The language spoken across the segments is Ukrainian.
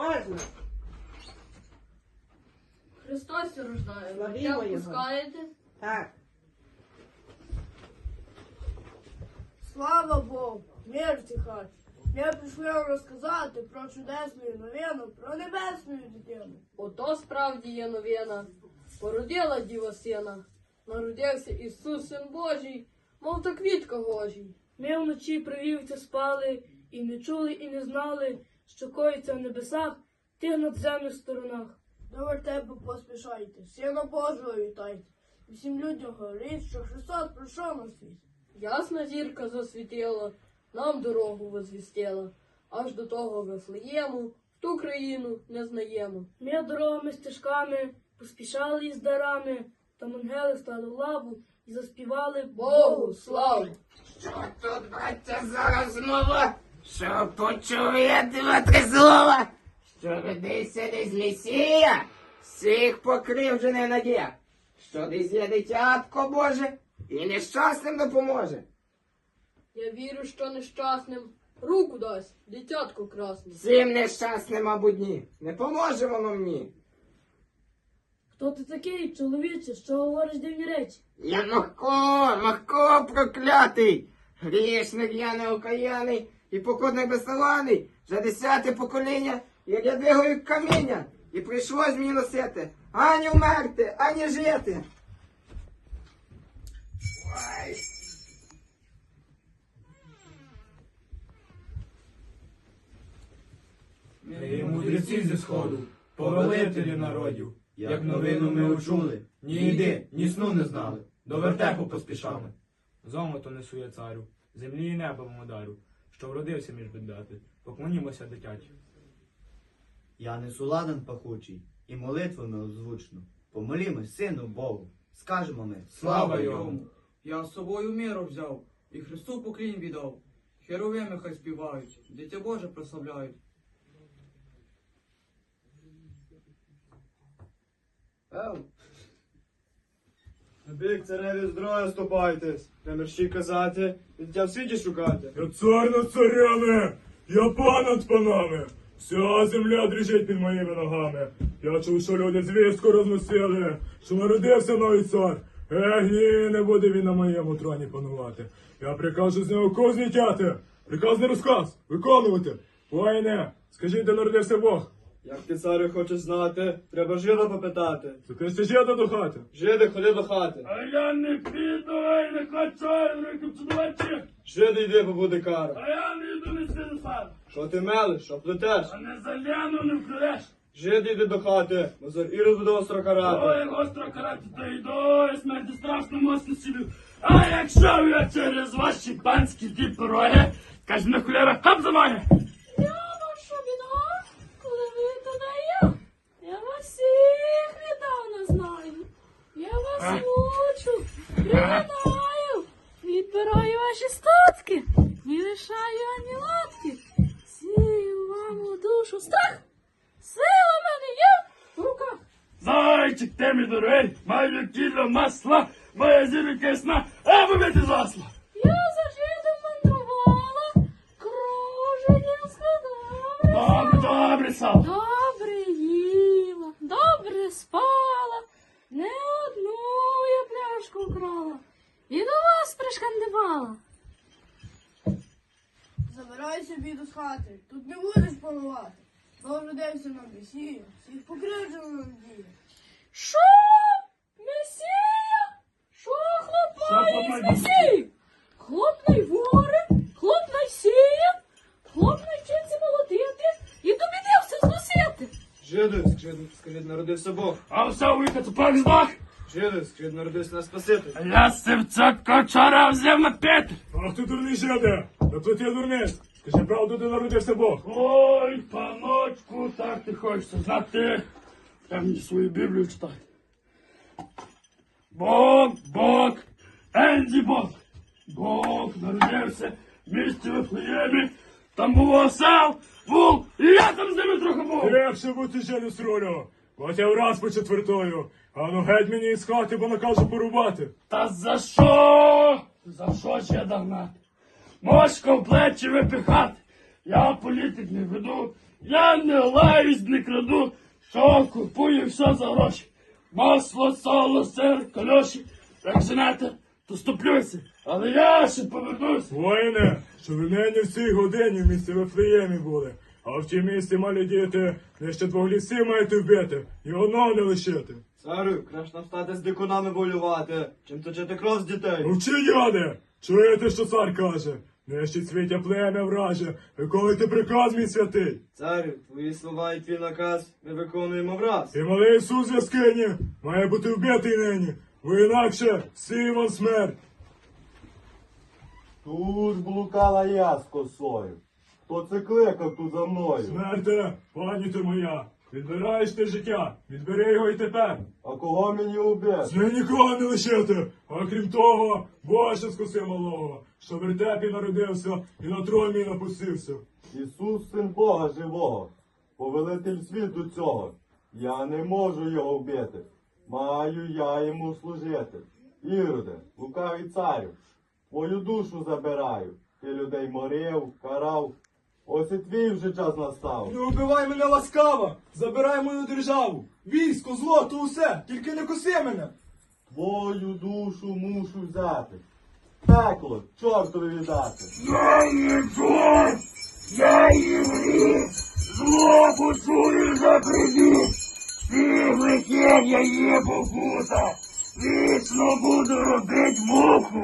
Можна. Христос рождає. Славімо Як Його. пускаєте? Так. Слава Богу, мир в. Я прийшов вам розказати про чудесну новину, про небесну дитину. Ото справді є новина. Породила діва сина. Народився Ісус, син Божий, мов та квітка гожий. Ми вночі привівця спали, і не чули, і не знали, що коїться в небесах, тих надземних сторонах. До вертепу поспішайте, сина Божого вітайте. І всім людям говоріть, що Христос прийшов на світ. Ясна зірка засвітила, нам дорогу возвістила. Аж до того Вифлеєму, в ту країну не знаємо. Ми дорогами стежками поспішали із дарами, та ангели стали в лаву і заспівали Богу славу! Що тут, браття, зараз знову? Що почув я два-три слова? Що родився десь Месія? Всіх покривджений надія. Що десь є дитятко Боже і нещасним допоможе. Я вірю, що нещасним руку дасть, дитятко красне. Всім нещасним, мабуть, ні. Не поможе воно мені. Хто ти такий, чоловіче, що говориш дивні речі? Я Махко, Махко проклятий. Грішник я неокаяний і покудник безсаланий. Вже десяте покоління, як я двигаю каміння. І прийшлось мені носити. Ані вмерти, ані жити. Ой. Ми мудреці зі сходу, повелителі народів, як новину ми учули, ні їди, ні сну не знали, до вертепу поспішали. Золото несу я царю, землі і вам дарю, що вродився між бедати, поклонімося дитячі. Я несу ладан пахучий і молитвами озвучно. Помолімось сину Богу. Скажемо ми Слава йому! Я з собою миру взяв і Христу поклінь віддав. Херовими хай співають, дитя Боже прославляють. Бік цареві здоров'я ступайтесь, не мерщій казати, дитя в світі шукати. Я цар над царями, я пан над панами, вся земля дрижить під моїми ногами. Я чув, що люди звістку розносили, що народився новий цар. Ех, ні, не буде він на моєму троні панувати. Я прикажу з нього кого злітяти. Приказ не розказ, виконувати. Воїне, скажіть, де народився Бог? Як ти царю хочеш знати, треба жида попитати. Ти стежете до хати. Жиди, ходи до хати. А я не піду, ай, не хочу, руки цудувачі. Жиди йди, бо буде кара. А я не йду не сину сам. Що ти мелиш, що плетеш? А не заляну не вкрадеш. Жиди йди до хати, Мазар Ірод буде остро карати. Ой, гостро карати, то йду, і смерті страшно моцно сілю. А якщо я через ваші панські ті пороги, каже на хуляра, хап за ноги. Я ваша біда, коли ви туди я. Я вас всіх недавно знаю. Я вас відбираю ваші статки і лишаю ані латки. Сію вам у душу страх. Сила мене є в руках. Зайчик, ти мій дорогий, маю кіло масла, моя зірка ясна, а вибити засла. Я за жидом мандрувала, круженням складала. Добре, добре, сал. Добре їла, добре спала, не одну я пляшку крала і до вас пришкандивала. Забирай собі до хати, тут не будеш панувати. Бо родився на Месію, всіх покривджено надія. Що? Месія? Що хлопає з Месією? Хлопний воре, хлопний сіє, хлопний вчиться молодити і тобі де все зносити. Жиди, скажи, скажи, народився Бог. А все вихід, пак здох. Жиди, скажи, народився наш Спаситель. Я сивця кочара взяв на п'ять. Ах ти дурний жиде, та тут я дурний. Скажи правду, де народився Бог. Ой, паночку, так ти хочеш знати. Я мені свою Біблію читай. Бог, Бог, Енді Бог. Бог народився в місті Вифлеємі. Там був осел, вул, і я там з ними трохи був. Легше бути ще не сролю. От я враз по четвертою. А ну геть мені із хати, бо накажу порубати. Та за що? За що я догнати? Мошко в плечі випихати, Я політик не веду, я не лаюсь, не краду, що купую все за гроші. Масло, сало, сир, кальоші. Як женете, то ступлюся, але я ще повернусь. Воїне, що ви нині в цій годині в місті Вифлеємі були, а в тій місті малі діти, не ще двох лісів маєте вбити, і одного не лишити. Царю, краще нам стати з дикунами волювати, чим точити кров з дітей. Мовчи, яде! Чуєте, що цар каже? Нищить світя плем'я враже, виконуйте приказ мій святий. Царю, твої слова і твій наказ ми виконуємо враз. І малий Ісус в яскині має бути вбитий нині, бо інакше всі вам смерть. Тут блукала я з косою. Хто це кликав тут за мною? Смерте, пані ти моя, відбираєш ти життя, відбери його й тепер. А кого мені? З неї нікого не лишити, а крім того, Боже скоси малого, що в вертепі народився і на трон мій напустився. Ісус, син Бога живого, повелитель світу цього. Я не можу його вбити. Маю я йому служити. Іроде, лукавий царю, твою душу забираю. Ти людей морив, карав. Ось і твій вже час настав. Не убивай мене ласкаво, забирай мою державу. Військо, злото, усе, тільки не коси мене. Твою душу мушу взяти. Пекло, чортові віддати. Я є чорт, я є гріх, зло почую за привіт, всіх гріхів я є покута, вічно буду робить муку,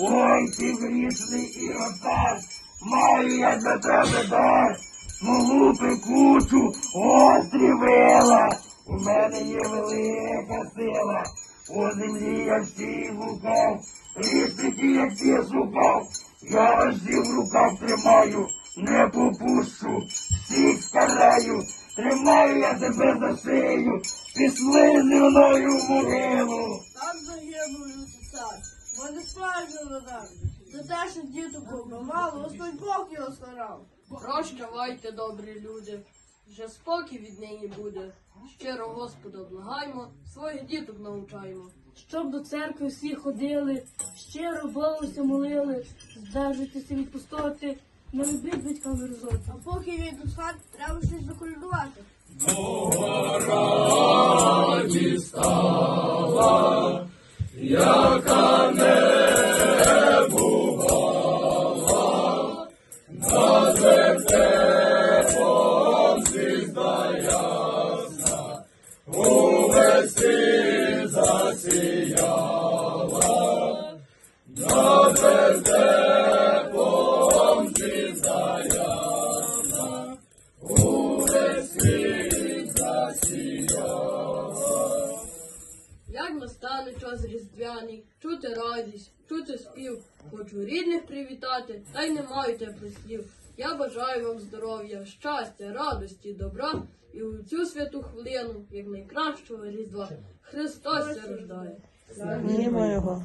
ой ти грішний іротар, маю я для тебе дар, смолу пекучу, острі вила, у мене є велика сила, у землі я всіх гукав, різниці я всіх шукав, я вас в руках тримаю, не попущу, всіх скараю, тримаю я тебе за шию, пішли зі мною могилу. Так загинув Люций цар, бо не справжньо надар. За те, що діток побивало, Господь Бог його старав. Прощавайте, добрі люди. Вже спокій від нині буде. Щиро Господа благаймо, своїх діток навчаємо. Щоб до церкви всі ходили, щиро Богуся молили, здержуйтеся від пустоти, не любіть батька мерзоти. А поки вийду з хат, треба щось заколядувати. Як привітати, та й не маю теплих слів. Я бажаю вам здоров'я, щастя, радості, добра і у цю святу хвилину, як найкращого різдва, Христос рождає. Його.